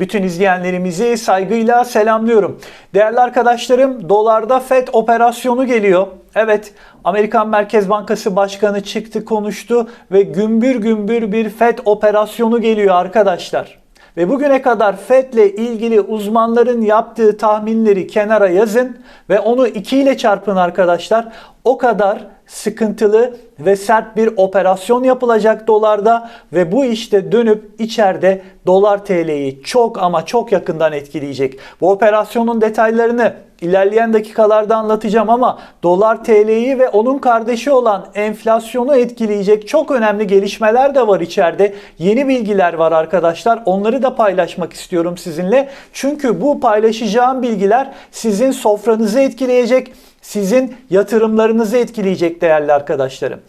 Bütün izleyenlerimizi saygıyla selamlıyorum. Değerli arkadaşlarım, dolarda FED operasyonu geliyor. Evet, Amerikan Merkez Bankası Başkanı çıktı, konuştu ve gümbür gümbür bir FED operasyonu geliyor arkadaşlar. Ve bugüne kadar FED ile ilgili uzmanların yaptığı tahminleri kenara yazın ve onu 2 ile çarpın arkadaşlar. O kadar sıkıntılı ve sert bir operasyon yapılacak dolarda ve bu işte dönüp içeride dolar TL'yi çok ama çok yakından etkileyecek. Bu operasyonun detaylarını ilerleyen dakikalarda anlatacağım ama dolar TL'yi ve onun kardeşi olan enflasyonu etkileyecek çok önemli gelişmeler de var içeride. Yeni bilgiler var arkadaşlar. Onları da paylaşmak istiyorum sizinle. Çünkü bu paylaşacağım bilgiler sizin sofranızı etkileyecek, sizin yatırımlarınızı etkileyecek değerli arkadaşlarım.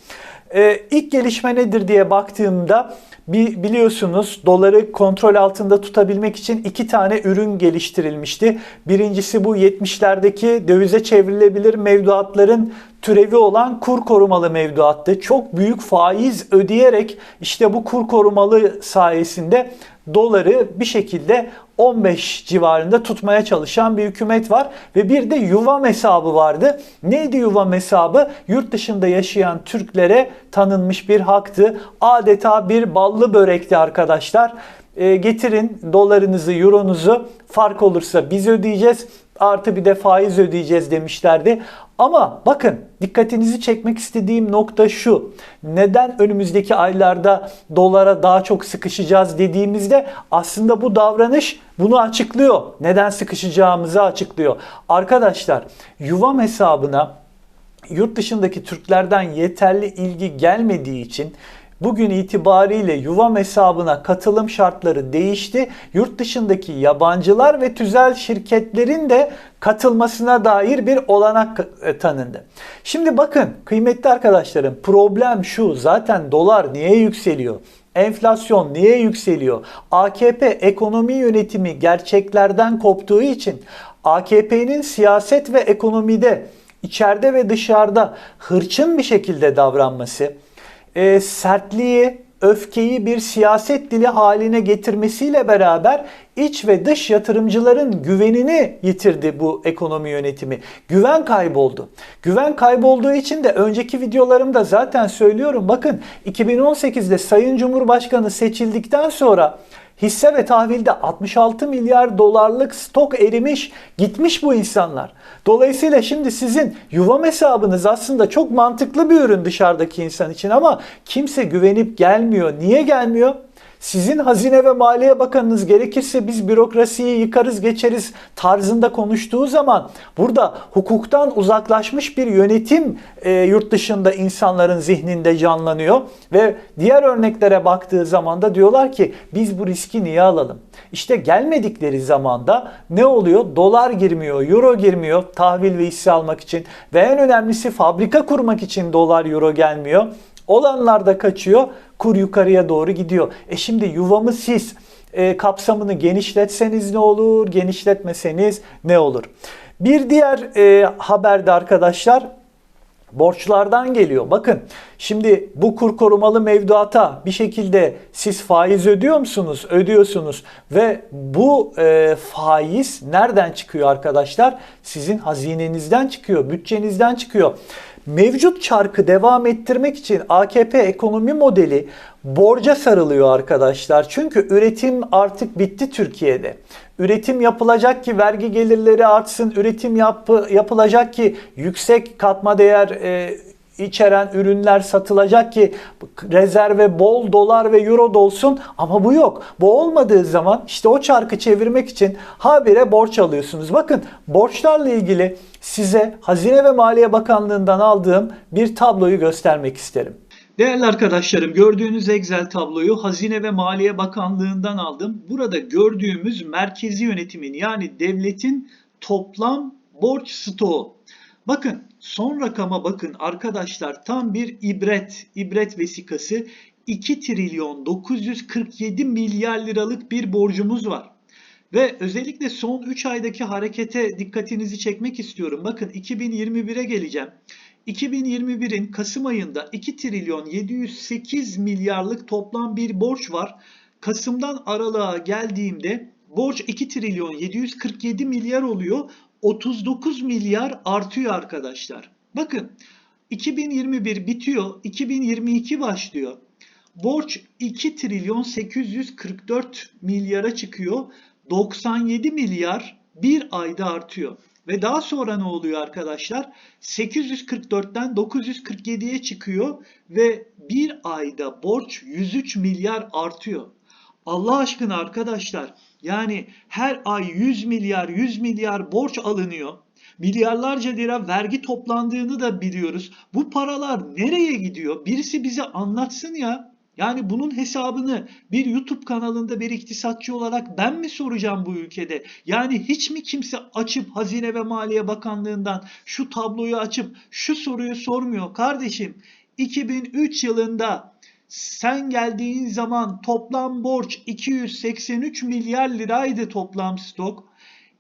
Ee, ilk gelişme nedir diye baktığımda biliyorsunuz doları kontrol altında tutabilmek için iki tane ürün geliştirilmişti. Birincisi bu 70'lerdeki dövize çevrilebilir mevduatların türevi olan kur korumalı mevduattı. Çok büyük faiz ödeyerek işte bu kur korumalı sayesinde doları bir şekilde 15 civarında tutmaya çalışan bir hükümet var ve bir de yuvam hesabı vardı. Neydi yuvam hesabı? Yurt dışında yaşayan Türklere tanınmış bir haktı. Adeta bir ballı börekti arkadaşlar. E, getirin dolarınızı, euronuzu fark olursa biz ödeyeceğiz artı bir de faiz ödeyeceğiz demişlerdi. Ama bakın dikkatinizi çekmek istediğim nokta şu. Neden önümüzdeki aylarda dolara daha çok sıkışacağız dediğimizde aslında bu davranış bunu açıklıyor. Neden sıkışacağımızı açıklıyor. Arkadaşlar yuvam hesabına yurt dışındaki Türklerden yeterli ilgi gelmediği için bugün itibariyle yuvam hesabına katılım şartları değişti. Yurt dışındaki yabancılar ve tüzel şirketlerin de katılmasına dair bir olanak e, tanındı. Şimdi bakın kıymetli arkadaşlarım problem şu zaten dolar niye yükseliyor? Enflasyon niye yükseliyor? AKP ekonomi yönetimi gerçeklerden koptuğu için AKP'nin siyaset ve ekonomide içeride ve dışarıda hırçın bir şekilde davranması, e, sertliği, öfkeyi bir siyaset dili haline getirmesiyle beraber iç ve dış yatırımcıların güvenini yitirdi bu ekonomi yönetimi. Güven kayboldu. Güven kaybolduğu için de önceki videolarımda zaten söylüyorum. Bakın 2018'de Sayın Cumhurbaşkanı seçildikten sonra hisse ve tahvilde 66 milyar dolarlık stok erimiş, gitmiş bu insanlar. Dolayısıyla şimdi sizin yuvam hesabınız aslında çok mantıklı bir ürün dışarıdaki insan için ama kimse güvenip gelmiyor. Niye gelmiyor? Sizin Hazine ve Maliye Bakanınız gerekirse biz bürokrasiyi yıkarız geçeriz tarzında konuştuğu zaman burada hukuktan uzaklaşmış bir yönetim e, yurt dışında insanların zihninde canlanıyor ve diğer örneklere baktığı zaman da diyorlar ki biz bu riski niye alalım? İşte gelmedikleri zamanda ne oluyor? Dolar girmiyor, euro girmiyor tahvil ve hisse almak için ve en önemlisi fabrika kurmak için dolar euro gelmiyor. Olanlar da kaçıyor, kur yukarıya doğru gidiyor. E şimdi yuvamı siz e, kapsamını genişletseniz ne olur, genişletmeseniz ne olur? Bir diğer e, haberde arkadaşlar borçlardan geliyor. Bakın şimdi bu kur korumalı mevduata bir şekilde siz faiz ödüyor musunuz? Ödüyorsunuz ve bu e, faiz nereden çıkıyor arkadaşlar? Sizin hazinenizden çıkıyor, bütçenizden çıkıyor. Mevcut çarkı devam ettirmek için AKP ekonomi modeli borca sarılıyor arkadaşlar. Çünkü üretim artık bitti Türkiye'de. Üretim yapılacak ki vergi gelirleri artsın, üretim yap, yapılacak ki yüksek katma değer e, içeren ürünler satılacak ki rezerve bol dolar ve euro dolsun ama bu yok. Bu olmadığı zaman işte o çarkı çevirmek için habire borç alıyorsunuz. Bakın borçlarla ilgili size Hazine ve Maliye Bakanlığı'ndan aldığım bir tabloyu göstermek isterim. Değerli arkadaşlarım gördüğünüz Excel tabloyu Hazine ve Maliye Bakanlığı'ndan aldım. Burada gördüğümüz merkezi yönetimin yani devletin toplam borç stoğu. Bakın son rakama bakın arkadaşlar tam bir ibret, ibret vesikası 2 trilyon 947 milyar liralık bir borcumuz var. Ve özellikle son 3 aydaki harekete dikkatinizi çekmek istiyorum. Bakın 2021'e geleceğim. 2021'in Kasım ayında 2 trilyon 708 milyarlık toplam bir borç var. Kasım'dan aralığa geldiğimde borç 2 trilyon 747 milyar oluyor. 39 milyar artıyor arkadaşlar. Bakın 2021 bitiyor, 2022 başlıyor. Borç 2 trilyon 844 milyara çıkıyor. 97 milyar bir ayda artıyor. Ve daha sonra ne oluyor arkadaşlar? 844'ten 947'ye çıkıyor ve bir ayda borç 103 milyar artıyor. Allah aşkına arkadaşlar yani her ay 100 milyar 100 milyar borç alınıyor. Milyarlarca lira vergi toplandığını da biliyoruz. Bu paralar nereye gidiyor? Birisi bize anlatsın ya. Yani bunun hesabını bir YouTube kanalında bir iktisatçı olarak ben mi soracağım bu ülkede? Yani hiç mi kimse açıp Hazine ve Maliye Bakanlığı'ndan şu tabloyu açıp şu soruyu sormuyor? Kardeşim 2003 yılında sen geldiğin zaman toplam borç 283 milyar liraydı toplam stok.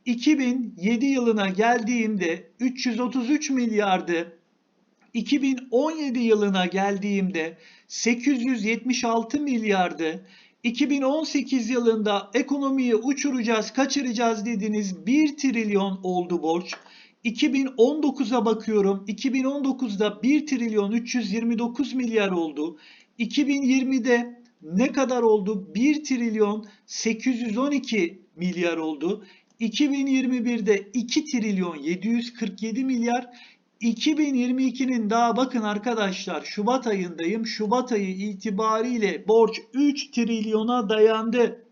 2007 yılına geldiğimde 333 milyardı. 2017 yılına geldiğimde 876 milyardı. 2018 yılında ekonomiyi uçuracağız, kaçıracağız dediniz 1 trilyon oldu borç. 2019'a bakıyorum. 2019'da 1 trilyon 329 milyar oldu. 2020'de ne kadar oldu? 1 trilyon 812 milyar oldu. 2021'de 2 trilyon 747 milyar. 2022'nin daha bakın arkadaşlar Şubat ayındayım. Şubat ayı itibariyle borç 3 trilyona dayandı.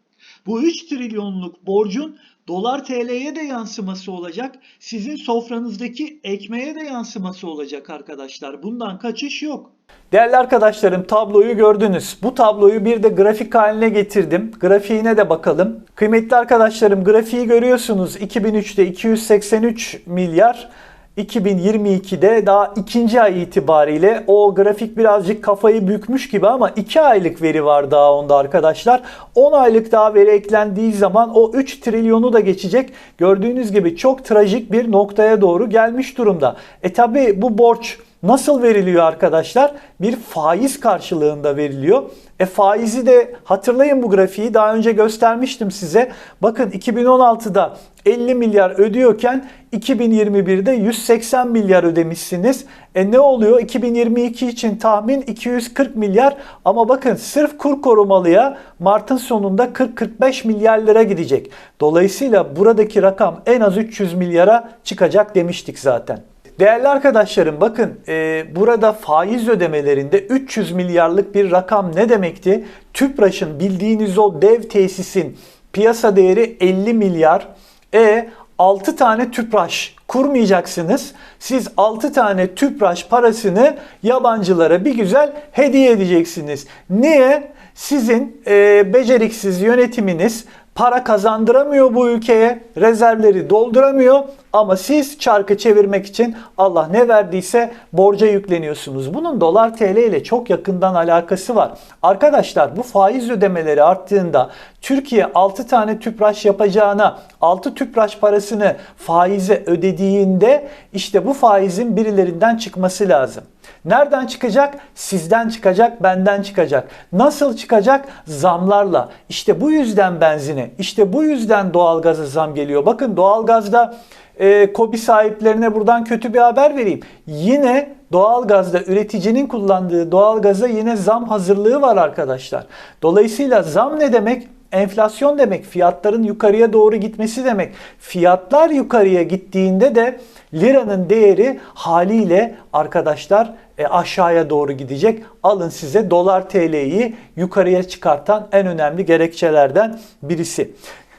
Bu 3 trilyonluk borcun dolar TL'ye de yansıması olacak. Sizin sofranızdaki ekmeğe de yansıması olacak arkadaşlar. Bundan kaçış yok. Değerli arkadaşlarım tabloyu gördünüz. Bu tabloyu bir de grafik haline getirdim. Grafiğine de bakalım. Kıymetli arkadaşlarım grafiği görüyorsunuz. 2003'te 283 milyar 2022'de daha ikinci ay itibariyle o grafik birazcık kafayı bükmüş gibi ama 2 aylık veri var daha onda arkadaşlar. 10 aylık daha veri eklendiği zaman o 3 trilyonu da geçecek. Gördüğünüz gibi çok trajik bir noktaya doğru gelmiş durumda. E tabi bu borç Nasıl veriliyor arkadaşlar? Bir faiz karşılığında veriliyor. E faizi de hatırlayın bu grafiği daha önce göstermiştim size. Bakın 2016'da 50 milyar ödüyorken 2021'de 180 milyar ödemişsiniz. E ne oluyor? 2022 için tahmin 240 milyar ama bakın sırf kur korumalıya Mart'ın sonunda 40-45 milyar lira gidecek. Dolayısıyla buradaki rakam en az 300 milyara çıkacak demiştik zaten. Değerli arkadaşlarım bakın e, burada faiz ödemelerinde 300 milyarlık bir rakam ne demekti? TÜPRAŞ'ın bildiğiniz o dev tesisin piyasa değeri 50 milyar. E 6 tane TÜPRAŞ kurmayacaksınız. Siz 6 tane TÜPRAŞ parasını yabancılara bir güzel hediye edeceksiniz. Niye? Sizin e, beceriksiz yönetiminiz para kazandıramıyor bu ülkeye, rezervleri dolduramıyor ama siz çarkı çevirmek için Allah ne verdiyse borca yükleniyorsunuz. Bunun dolar TL ile çok yakından alakası var. Arkadaşlar bu faiz ödemeleri arttığında Türkiye 6 tane tüpraş yapacağına 6 tüpraş parasını faize ödediğinde işte bu faizin birilerinden çıkması lazım. Nereden çıkacak? Sizden çıkacak, benden çıkacak. Nasıl çıkacak? Zamlarla. İşte bu yüzden benzine, işte bu yüzden doğalgaza zam geliyor. Bakın doğalgazda e, kobi sahiplerine buradan kötü bir haber vereyim. Yine doğalgazda üreticinin kullandığı doğalgaza yine zam hazırlığı var arkadaşlar. Dolayısıyla zam ne demek? Enflasyon demek, fiyatların yukarıya doğru gitmesi demek. Fiyatlar yukarıya gittiğinde de liranın değeri haliyle arkadaşlar e, aşağıya doğru gidecek. Alın size dolar TL'yi yukarıya çıkartan en önemli gerekçelerden birisi.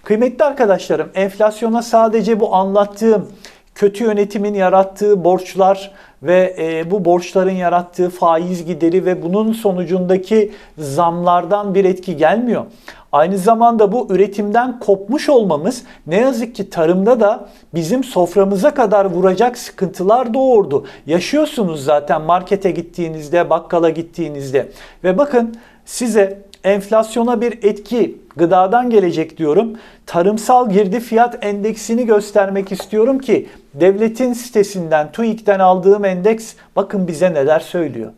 Kıymetli arkadaşlarım enflasyona sadece bu anlattığım kötü yönetimin yarattığı borçlar ve e, bu borçların yarattığı faiz gideri ve bunun sonucundaki zamlardan bir etki gelmiyor. Aynı zamanda bu üretimden kopmuş olmamız ne yazık ki tarımda da bizim soframıza kadar vuracak sıkıntılar doğurdu. Yaşıyorsunuz zaten markete gittiğinizde, bakkala gittiğinizde. Ve bakın size enflasyona bir etki gıdadan gelecek diyorum. Tarımsal girdi fiyat endeksini göstermek istiyorum ki devletin sitesinden TÜİK'ten aldığım endeks bakın bize neler söylüyor.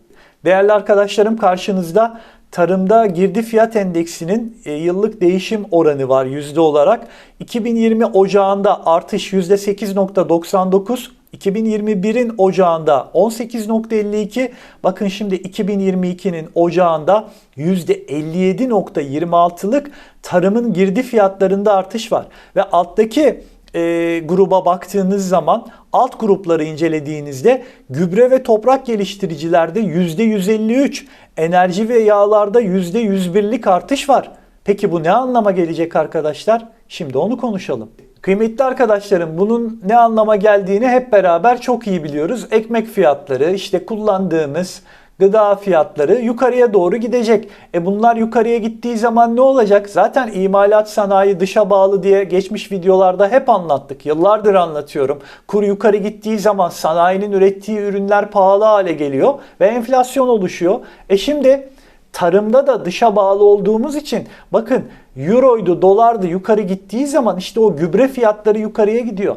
Değerli arkadaşlarım karşınızda tarımda girdi fiyat endeksinin e, yıllık değişim oranı var yüzde olarak. 2020 ocağında artış %8.99, 2021'in ocağında 18.52, bakın şimdi 2022'nin ocağında %57.26'lık tarımın girdi fiyatlarında artış var. Ve alttaki e, gruba baktığınız zaman alt grupları incelediğinizde gübre ve toprak geliştiricilerde %153, enerji ve yağlarda %101'lik artış var. Peki bu ne anlama gelecek arkadaşlar? Şimdi onu konuşalım. Kıymetli arkadaşlarım bunun ne anlama geldiğini hep beraber çok iyi biliyoruz. Ekmek fiyatları, işte kullandığımız gıda fiyatları yukarıya doğru gidecek. E bunlar yukarıya gittiği zaman ne olacak? Zaten imalat sanayi dışa bağlı diye geçmiş videolarda hep anlattık. Yıllardır anlatıyorum. Kur yukarı gittiği zaman sanayinin ürettiği ürünler pahalı hale geliyor ve enflasyon oluşuyor. E şimdi tarımda da dışa bağlı olduğumuz için bakın euroydu, dolardı yukarı gittiği zaman işte o gübre fiyatları yukarıya gidiyor.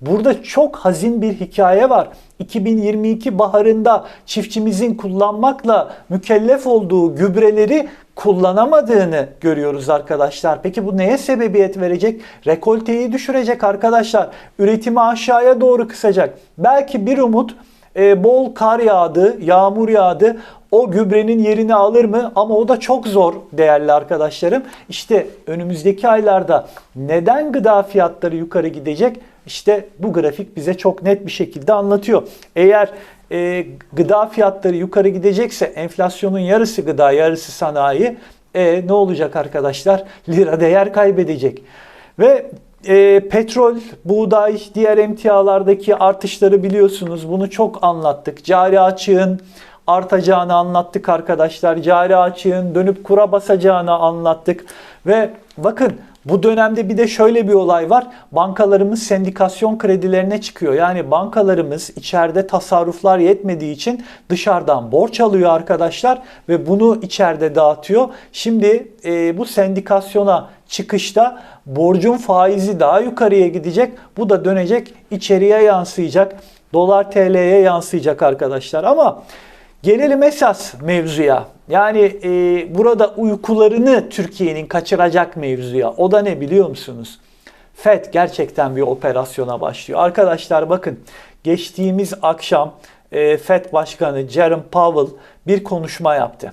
Burada çok hazin bir hikaye var. 2022 baharında çiftçimizin kullanmakla mükellef olduğu gübreleri kullanamadığını görüyoruz arkadaşlar. Peki bu neye sebebiyet verecek? Rekolteyi düşürecek arkadaşlar. Üretimi aşağıya doğru kısacak. Belki bir umut e, bol kar yağdı, yağmur yağdı. O gübrenin yerini alır mı? Ama o da çok zor değerli arkadaşlarım. İşte önümüzdeki aylarda neden gıda fiyatları yukarı gidecek? İşte bu grafik bize çok net bir şekilde anlatıyor. Eğer e, gıda fiyatları yukarı gidecekse enflasyonun yarısı gıda, yarısı sanayi. E, ne olacak arkadaşlar? Lira değer kaybedecek. Ve e, petrol, buğday, diğer emtialardaki artışları biliyorsunuz. Bunu çok anlattık. Cari açığın artacağını anlattık arkadaşlar. Cari açığın dönüp kura basacağını anlattık. Ve bakın bu dönemde bir de şöyle bir olay var. Bankalarımız sendikasyon kredilerine çıkıyor. Yani bankalarımız içeride tasarruflar yetmediği için dışarıdan borç alıyor arkadaşlar ve bunu içeride dağıtıyor. Şimdi e, bu sendikasyona çıkışta borcun faizi daha yukarıya gidecek. Bu da dönecek içeriye yansıyacak. Dolar TL'ye yansıyacak arkadaşlar. Ama Gelelim esas mevzuya. Yani e, burada uykularını Türkiye'nin kaçıracak mevzuya. O da ne biliyor musunuz? FED gerçekten bir operasyona başlıyor. Arkadaşlar bakın geçtiğimiz akşam e, FED Başkanı Jerome Powell bir konuşma yaptı.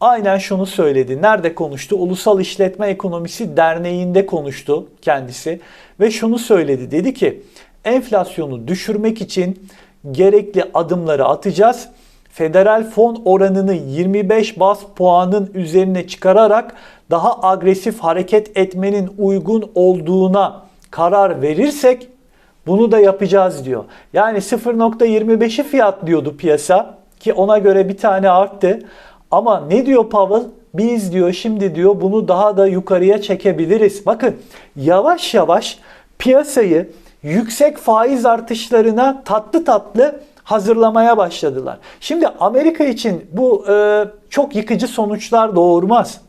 Aynen şunu söyledi. Nerede konuştu? Ulusal İşletme Ekonomisi Derneği'nde konuştu kendisi. Ve şunu söyledi. Dedi ki enflasyonu düşürmek için gerekli adımları atacağız federal fon oranını 25 bas puanın üzerine çıkararak daha agresif hareket etmenin uygun olduğuna karar verirsek bunu da yapacağız diyor. Yani 0.25'i fiyatlıyordu piyasa ki ona göre bir tane arttı. Ama ne diyor Powell? Biz diyor şimdi diyor bunu daha da yukarıya çekebiliriz. Bakın yavaş yavaş piyasayı yüksek faiz artışlarına tatlı tatlı hazırlamaya başladılar. Şimdi Amerika için bu e, çok yıkıcı sonuçlar doğurmaz.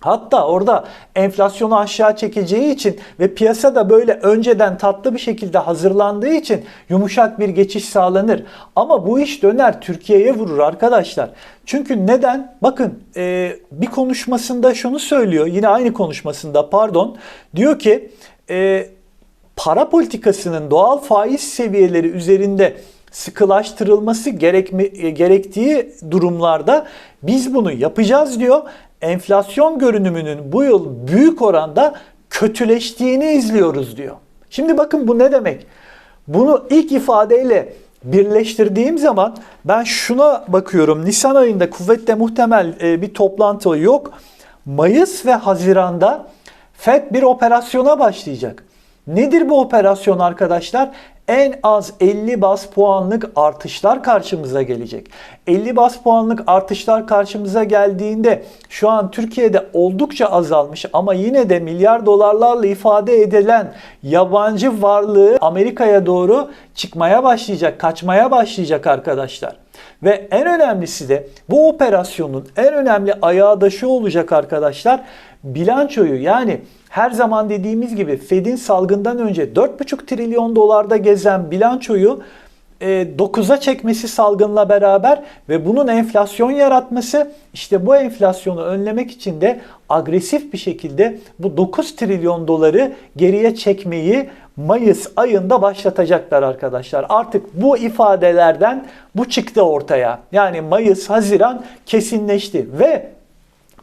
Hatta orada enflasyonu aşağı çekeceği için ve piyasa da böyle önceden tatlı bir şekilde hazırlandığı için yumuşak bir geçiş sağlanır. Ama bu iş döner Türkiye'ye vurur arkadaşlar. Çünkü neden? Bakın e, bir konuşmasında şunu söylüyor. Yine aynı konuşmasında pardon. Diyor ki e, para politikasının doğal faiz seviyeleri üzerinde sıkılaştırılması gerekmi, e, gerektiği durumlarda biz bunu yapacağız diyor. Enflasyon görünümünün bu yıl büyük oranda kötüleştiğini izliyoruz diyor. Şimdi bakın bu ne demek? Bunu ilk ifadeyle birleştirdiğim zaman ben şuna bakıyorum. Nisan ayında kuvvetle muhtemel e, bir toplantı yok. Mayıs ve Haziran'da FED bir operasyona başlayacak. Nedir bu operasyon arkadaşlar? En az 50 bas puanlık artışlar karşımıza gelecek. 50 bas puanlık artışlar karşımıza geldiğinde şu an Türkiye'de oldukça azalmış ama yine de milyar dolarlarla ifade edilen yabancı varlığı Amerika'ya doğru çıkmaya başlayacak, kaçmaya başlayacak arkadaşlar. Ve en önemlisi de bu operasyonun en önemli ayağı da şu olacak arkadaşlar. Bilançoyu yani her zaman dediğimiz gibi Fed'in salgından önce 4,5 trilyon dolarda gezen bilançoyu e, 9'a çekmesi salgınla beraber ve bunun enflasyon yaratması işte bu enflasyonu önlemek için de agresif bir şekilde bu 9 trilyon doları geriye çekmeyi Mayıs ayında başlatacaklar arkadaşlar. Artık bu ifadelerden bu çıktı ortaya. Yani Mayıs, Haziran kesinleşti ve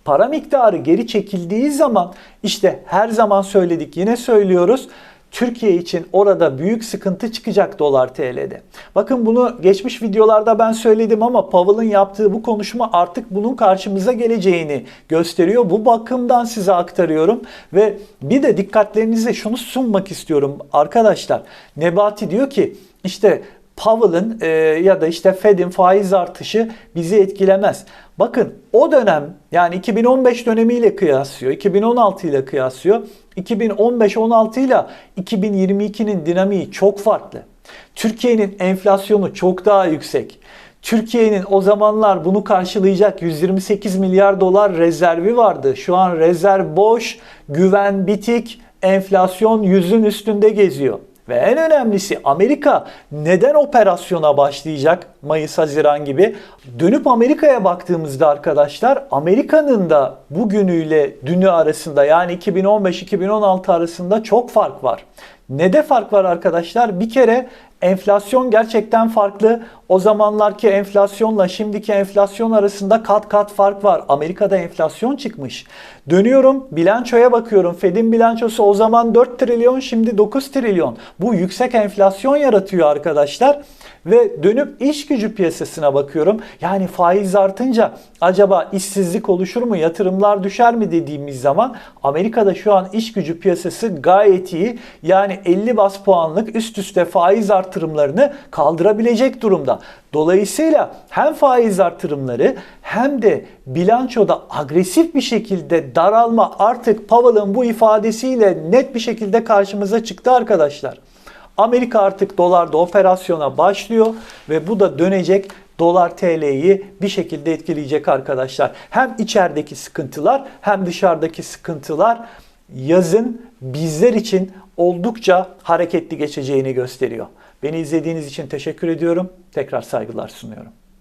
para miktarı geri çekildiği zaman işte her zaman söyledik yine söylüyoruz. Türkiye için orada büyük sıkıntı çıkacak dolar TL'de. Bakın bunu geçmiş videolarda ben söyledim ama Powell'ın yaptığı bu konuşma artık bunun karşımıza geleceğini gösteriyor. Bu bakımdan size aktarıyorum ve bir de dikkatlerinize şunu sunmak istiyorum arkadaşlar. Nebati diyor ki işte Powell'ın e, ya da işte Fed'in faiz artışı bizi etkilemez. Bakın o dönem yani 2015 dönemiyle kıyaslıyor, 2016 ile kıyaslıyor. 2015-16 ile 2022'nin dinamiği çok farklı. Türkiye'nin enflasyonu çok daha yüksek. Türkiye'nin o zamanlar bunu karşılayacak 128 milyar dolar rezervi vardı. Şu an rezerv boş, güven bitik, enflasyon yüzün üstünde geziyor. Ve en önemlisi Amerika neden operasyona başlayacak Mayıs-Haziran gibi? Dönüp Amerika'ya baktığımızda arkadaşlar Amerika'nın da bugünüyle dünü arasında yani 2015-2016 arasında çok fark var. Ne de fark var arkadaşlar? Bir kere enflasyon gerçekten farklı. O zamanlarki enflasyonla şimdiki enflasyon arasında kat kat fark var. Amerika'da enflasyon çıkmış. Dönüyorum bilançoya bakıyorum. Fed'in bilançosu o zaman 4 trilyon şimdi 9 trilyon. Bu yüksek enflasyon yaratıyor arkadaşlar. Ve dönüp iş gücü piyasasına bakıyorum. Yani faiz artınca acaba işsizlik oluşur mu, yatırımlar düşer mi dediğimiz zaman Amerika'da şu an iş gücü piyasası gayet iyi. Yani 50 bas puanlık üst üste faiz artırımlarını kaldırabilecek durumda. Dolayısıyla hem faiz artırımları hem de bilançoda agresif bir şekilde daralma artık Powell'ın bu ifadesiyle net bir şekilde karşımıza çıktı arkadaşlar. Amerika artık dolarda operasyona başlıyor ve bu da dönecek dolar TL'yi bir şekilde etkileyecek arkadaşlar. Hem içerideki sıkıntılar hem dışarıdaki sıkıntılar yazın bizler için oldukça hareketli geçeceğini gösteriyor. Beni izlediğiniz için teşekkür ediyorum. Tekrar saygılar sunuyorum.